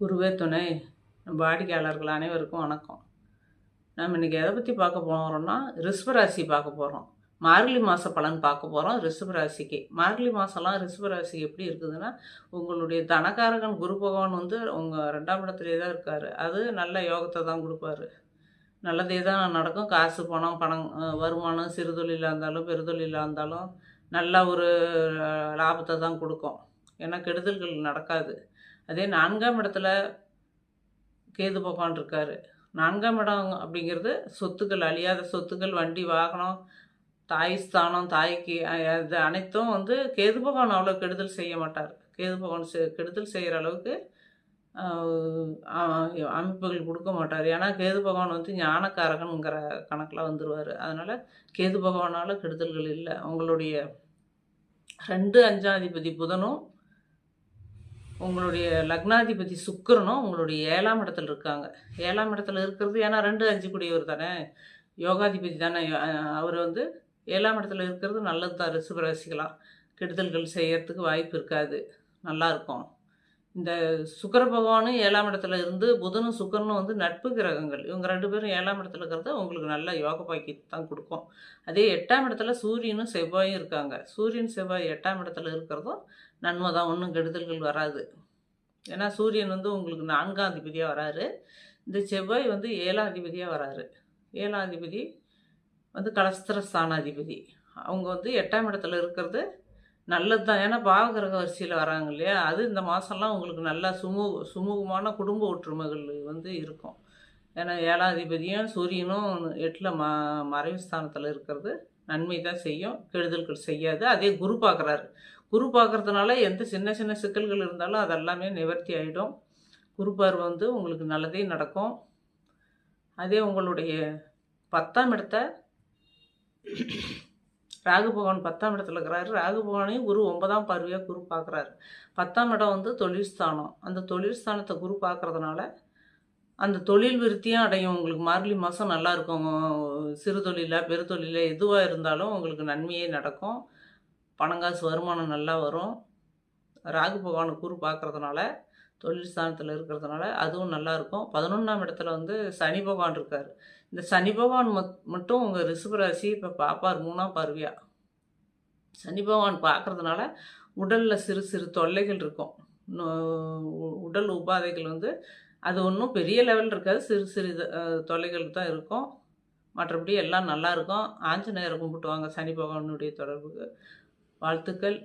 குருவே துணை. வாடிக்கையாளர்கள் அனைவருக்கும் வணக்கம். நம்ம இன்றைக்கி எதை பற்றி பார்க்க போகிறோம்னா ரிஷபராசி பார்க்க போகிறோம் மார்கழி மாத பலன் பார்க்க போகிறோம் ரிஷபராசிக்கு. மார்கழி மாதம்லாம் ரிஷபராசி எப்படி இருக்குதுன்னா உங்களுடைய தனகாரகன் குரு பகவான் வந்து உங்கள் ரெண்டாம் இடத்துலேயே தான் இருக்கார். அது நல்ல யோகத்தை தான் கொடுப்பாரு. நல்லதே தான் நடக்கும். காசு பணம் பணம் வருமானம் சிறுதொழிலாக இருந்தாலும் பெருதொழிலாக இருந்தாலும் நல்ல ஒரு லாபத்தை தான் கொடுக்கும். ஏன்னா கெடுதல்கள் நடக்காது. அதே நான்காம் இடத்துல கேது பகவான் இருக்காரு. நான்காம் இடம் அப்படிங்கிறது சொத்துக்கள் அழியாத சொத்துக்கள் வண்டி வாகனம் தாய் ஸ்தானம் தாய்க்கு அஹ், அது அனைத்தும் வந்து கேது பகவான் அவ்வளோ கெடுதல் செய்ய மாட்டார். கேது பகவான் செ- கெடுதல் செய்கிற அளவுக்கு அமைப்புகள் கொடுக்க மாட்டார். ஏன்னா கேது பகவான் வந்து ஞானக்காரகனுங்கிற கணக்கில் வந்துடுவார் அதனால் கேது பகவானால் கெடுதல்கள் இல்லை. உங்களுடைய ரெண்டு அஞ்சாதிபதி புதனும் உங்களுடைய லக்னாதிபதி சுக்கிரனும் உங்களுடைய ஏழாம் இடத்துல இருக்காங்க. ஏழாம் இடத்துல இருக்கிறது ஏன்னா ரெண்டு அஞ்சு கூடியவர் தானே? யோகாதிபதி தானே. அவர் வந்து ஏழாம் இடத்துல இருக்கிறது நல்லது தான். ரிசுபராசிக்கலாம் கெடுதல்கள் செய்யறதுக்கு வாய்ப்பு இருக்காது. நல்லா இருக்கும். இந்த சுக்கர பகவானும் ஏழாம் இடத்துல இருந்து புதனும் சுக்கரனும் வந்து நட்பு கிரகங்கள். இவங்க ரெண்டு பேரும் ஏழாம் இடத்துல இருக்கிறது உங்களுக்கு நல்ல யோக பாக்கியத்தை தான் கொடுக்கும். அதே எட்டாம் இடத்துல சூரியனும் செவ்வாயும் இருக்காங்க. சூரியன் செவ்வாய் எட்டாம் இடத்துல இருக்கிறதும் நன்மை தான். ஒன்றும் கெடுதல்கள் வராது. ஏன்னா சூரியன் வந்து உங்களுக்கு நான்காம் அதிபதியாக வராரு. இந்த செவ்வாய் வந்து ஏழாம் அதிபதியாக வராரு. ஏழாம் அதிபதி வந்து கலஸ்திர ஸ்தானாதிபதி. அவங்க வந்து எட்டாம் இடத்துல இருக்கிறது நல்லது தான் ஏன்னா பாவகிரக வரிசையில் வராங்க இல்லையா? அது இந்த மாதம்லாம் உங்களுக்கு நல்லா சுமூக சுமூகமான குடும்ப ஒற்றுமைகள் வந்து இருக்கும். ஏன்னா ஏழாதிபதியும் சூரியனும் எட்டில் ம மறைவு ஸ்தானத்தில் இருக்கிறது. நன்மை தான் செய்யும். கெடுதல்கள் செய்யாது. அதே குரு பார்க்குறாரு குரு பார்க்குறதுனால எந்த சின்ன சின்ன சிக்கல்கள் இருந்தாலும் அதெல்லாமே நிவர்த்தி ஆகிடும் குரு பார்வை வந்து உங்களுக்கு நல்லதே நடக்கும். அதே உங்களுடைய பத்தாம் இடத்த ராகு பகவான் பத்தாம் இடத்துல இருக்கிறாரு. ராகு பகவானையும் குரு ஒன்பதாம் பார்வையாக குரு பார்க்குறாரு. பத்தாம் இடம் வந்து தொழில் ஸ்தானம். அந்த தொழில் ஸ்தானத்தை குரு பார்க்கறதுனால அந்த தொழில் விருத்தியும் அடையும். உங்களுக்கு மார்கழி மாதம் நல்லா இருக்கும். சிறு தொழிலாக பெரு எதுவாக இருந்தாலும் உங்களுக்கு நன்மையே நடக்கும். பணங்காசு வருமானம் நல்லா வரும். ராகு பகவானை குரு பார்க்குறதுனால தொழில் ஸ்தானத்தில் இருக்கிறதுனால அதுவும் நல்லாயிருக்கும். பதினொன்றாம் இடத்துல வந்து சனி பகவான் இருக்கார். இந்த சனி பகவான் மத் மட்டும் உங்கள் ரிஷபராசி இப்போ பார்ப்பார் மூணாம் பார்வையா? சனி பகவான் பார்க்கறதுனால உடலில் சிறு சிறு தொல்லைகள் இருக்கும். உடல் உபாதைகள் வந்து அது ஒன்றும் பெரிய லெவல் இருக்காது. சிறு சிறு தொல்லைகள் தான் இருக்கும். மற்றபடி எல்லாம் நல்லா இருக்கும் ஆஞ்சநேயரை கும்பிட்டுவாங்க சனி பகவானுடைய தொடர்புக்கு. வாழ்த்துக்கள்.